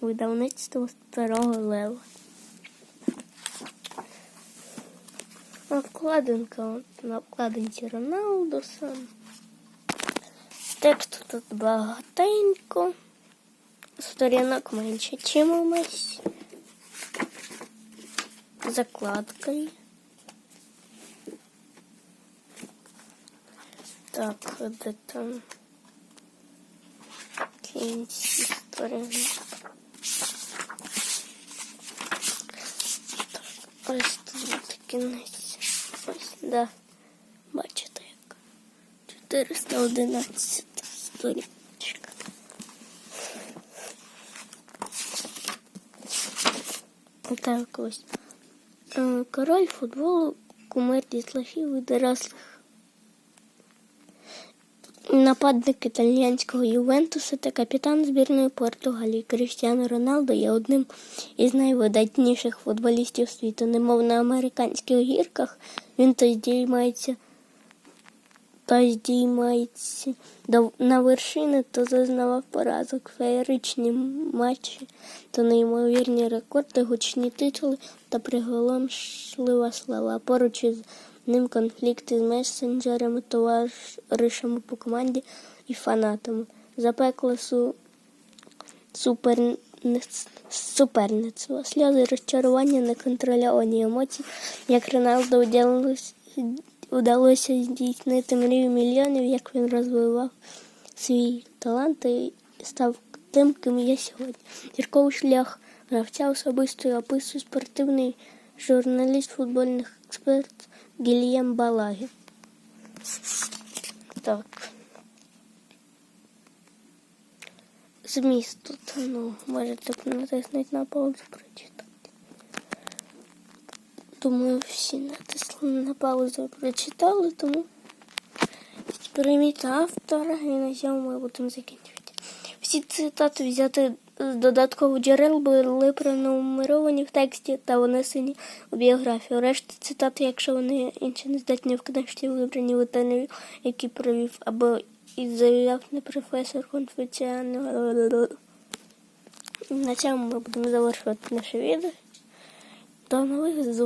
Видавництво старого лева. Обкладинка на обкладинці Роналдуса. Тексту тут багатенько. Сторінок менше, чим у Месі. Закладка. Так, де там кінці сторінок. Ось тут кінець. Ось, да. Бачите як. 411 сторіночка. Так ось. Е, Король футболу, кумир дітлахів і дорослих. Нападник італіянського Ювентуса та капітан збірної Португалії Кріштіано Роналдо є одним із найвидатніших футболістів світу. Немов на американських гірках він то здіймається, то здіймається на вершини, то зазнавав поразок, феєричні матчі, то неймовірні рекорди, гучні титули та приголомшлива слава. Поруч із ним конфлікти з месенджерами, товаришами по команді і фанатами. Запекле су... суперниц... суперництво, сльози, розчарування, неконтрольовані емоції, як вдалося, вдалося здійснити мрію мільйонів, як він розвивав свій талант і став тим, ким є сьогодні. Зірковий шлях гравця особисто описує спортивний журналіст, футбольний експерт Гільєм Балагі. Так. Зміст тут, ну, можете натиснути на паузу прочитати. Думаю, всі натисли на паузу і прочитали, тому прийміть автора і на цьому ми будемо закінчувати. Всі цитати взяти з додаткових джерел були пронумеровані в тексті та внесені у біографію. Решта цитати, якщо вони інші не здатні в книжці, вибрані в інтерв'ю, які провів або і заявляв не професор конференціального. На цьому ми будемо завершувати наше відео. До нових зустрічей.